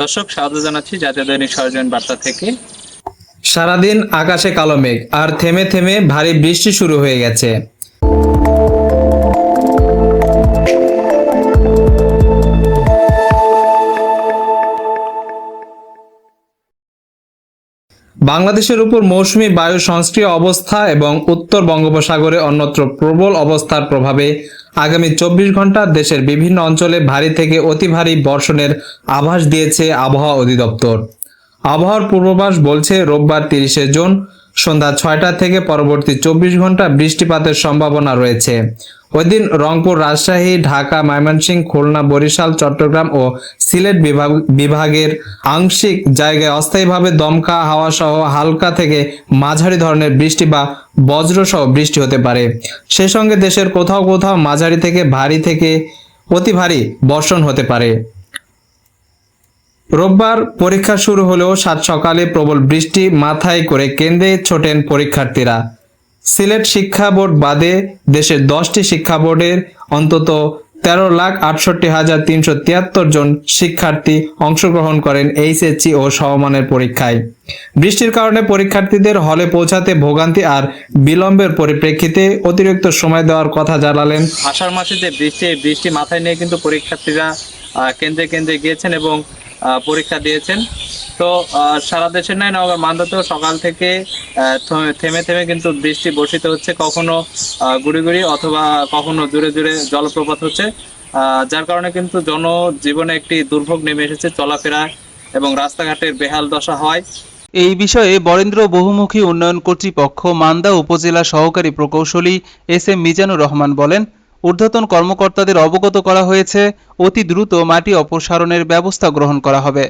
দর্শক, স্বাগত জানাচ্ছি জাতীয় দৈনিক সরজন বার্তা থেকে। সারাদিন আকাশে কালো মেঘ, আর থেমে থেমে ভারী বৃষ্টি শুরু হয়ে গেছে। বাংলাদেশের উপর মৌসুমী বায়ু সংস্ক্রিয় অবস্থা এবং উত্তর বঙ্গোপসাগরে অন্যত্র প্রবল অবস্থার প্রভাবে আগামী চব্বিশ ঘণ্টা দেশের বিভিন্ন অঞ্চলে ভারী থেকে অতি ভারী বর্ষণের আভাস দিয়েছে আবহাওয়া অধিদপ্তর। আবহাওয়ার পূর্বাভাস বলছে, রোববার তিরিশে জুন সন্ধ্যা ছয়টা থেকে পরবর্তী চব্বিশ ঘণ্টা বৃষ্টিপাতের সম্ভাবনা রয়েছে। ওই দিন রংপুর রাজশাহী, ঢাকা, ময়মনসিংহ, খুলনা, বরিশাল, চট্টগ্রাম ও সিলেট বিভাগ বিভাগের আংশিক জায়গায় অস্থায়ীভাবে দমকা হাওয়া সহ হালকা থেকে মাঝারি ধরনের বৃষ্টি বা বজ্রসহ বৃষ্টি হতে পারে। সেই সঙ্গে দেশের কোথাও কোথাও মাঝারি থেকে ভারী থেকে অতি ভারী বর্ষণ হতে পারে। রোববার পরীক্ষা শুরু হলেও সাত সকালে প্রবল বৃষ্টি মাথায় করে কেন্দ্রে ছোটেন পরীক্ষার্থীরা। সিলেট শিক্ষা বোর্ড বাদে দেশের দশটি শিক্ষা বোর্ডের অন্তত তেরো লাখ আটষট্টি হাজার তিনশো তিয়াত্তর জন শিক্ষার্থী অংশগ্রহণ করেন এইচএসসি ও সমমানের পরীক্ষায়। বৃষ্টির কারণে পরীক্ষার্থীদের হলে পৌঁছাতে ভোগান্তি আর বিলম্বের পরিপ্রেক্ষিতে অতিরিক্ত সময় দেওয়ার কথা জানালেন। আষাঢ় মাসে যে বৃষ্টি বৃষ্টি মাথায় নিয়ে কিন্তু পরীক্ষার্থীরা কেন্দ্রে কেন্দ্রে গিয়েছেন এবং পরীক্ষা দিয়েছেন। তো সারা দেশের নয় নগর মান্দাতেও সকাল থেকে থেমে থেমে কিন্তু বৃষ্টি বর্ষিত হচ্ছে। কখনো গুড়ি গুড়ি অথবা কখনো জুড়ে জুড়ে জলপ্রপাত হচ্ছে। যার কারণে কিন্তু জনজীবনে একটি দুর্ভোগ নেমে এসেছে চলাফেরা এবং রাস্তাঘাটের বেহাল দশা হয়। এই বিষয়ে বরেন্দ্র বহুমুখী উন্নয়ন কর্তৃপক্ষ মান্দা উপজেলা সহকারী প্রকৌশলী এস এম মিজানুর রহমান বলেন, ঊর্ধ্বতন কর্মকর্তাদের অবগত করা হয়েছে, অতি দ্রুত মাটি অপসারণের ব্যবস্থা গ্রহণ করা হবে।